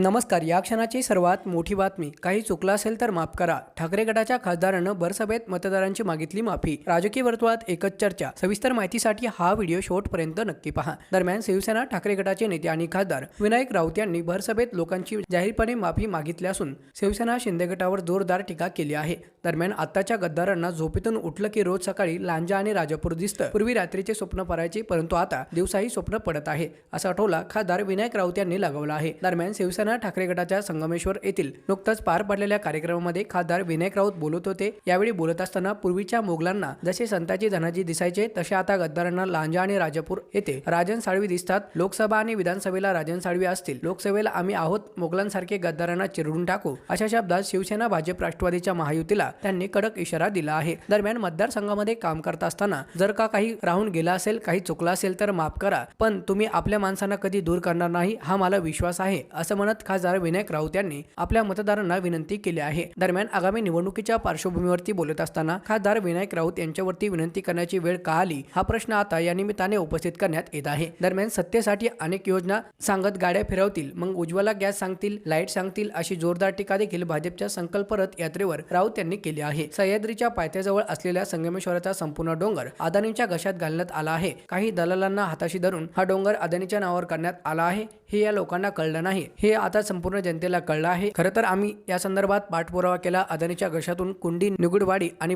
नमस्कार या क्षणाची सर्वात मोठी बातमी. काही चुकलं असेल तर माफ करा. ठाकरे गटाच्या खासदारानं भरसभेत मतदारांची मागितली माफी. राजकीय वर्तुळात एकच चर्चा. सविस्तर माहितीसाठी हा व्हिडिओ शेवटपर्यंत नक्की पहा. दरम्यान शिवसेना ठाकरे गटाचे नेते आणि खासदार विनायक राऊत यांनी भरसभेत लोकांची जाहीरपणे माफी मागितली असून शिवसेना शिंदे गटावर जोरदार टीका केली आहे. दरम्यान आताच्या गद्दारांना झोपेतून उठलं की रोज सकाळी लांजा आणि राजापूर दिसतं. पूर्वी रात्रीचे स्वप्न पडायचे परंतु आता दिवसाही स्वप्न पडत आहे असा टोला खासदार विनायक राऊत यांनी लगावला आहे. दरम्यान शिवसेना ठाकरे गटाच्या संगमेश्वर येथील नुकताच पार पडलेल्या कार्यक्रमामध्ये खासदार विनायक राऊत बोलत होते. यावेळी बोलत असताना पूर्वीच्या मोगलांना जसे संताची धनाजी दिसायचे तसे आता गद्दारांना लांजा आणि राजापूर येथे राजन साळवी दिसतात. लोकसभा आणि विधानसभेला राजन साळवी असतील. लोकसभेला आम्ही आहोत मोगलांसारखे गद्दारांना चिरडून टाकू. अशा शब्दात शिवसेना भाजप राष्ट्रवादीच्या महायुतीला त्यांनी कडक इशारा दिला आहे. दरम्यान मतदारसंघामध्ये काम करत असताना जर का काही राहून गेला असेल काही चुकला असेल तर माफ करा. पण तुम्ही आपल्या माणसांना कधी दूर करणार नाही हा मला विश्वास आहे असं म्हणत खासदार विनायक राऊत यांनी आपल्या मतदारांना विनंती केली आहे. दरम्यान आगामी निवडणुकीच्या पार्श्वभूमीवरती बोलत असताना खासदार विनायक राऊत यांच्यावरती विनंती करण्याची वेळ का आली? हा प्रश्न आता या निमित्ताने उपस्थित करण्यात येत आहे. दरम्यान सत्तेसाठी अनेक योजना सांगत गाड्या फिरवतील मग उज्ज्वला गॅस सांगतील लाइट सांगतील अशी जोरदार टीका देखील भाजपच्या संकल्प रथ यात्रेवर राऊत यांनी केली आहे. सह्याद्रीच्या पायथ्याजवळ असलेल्या संगमेश्वराचा संपूर्ण डोंगर अदानीच्या घशात घालण्यात आला आहे. काही दलालांना हाताशी धरून हा डोंगर अदानीच्या नावावर करण्यात आला आहे. हे या लोकांना कळलं नाही. हे आता संपूर्ण जनतेला कळलं आहे. खरं तर आम्ही या संदर्भात पाठपुरावा केला. अदानीच्या घशातून कुंडी निगुडवाडी आणि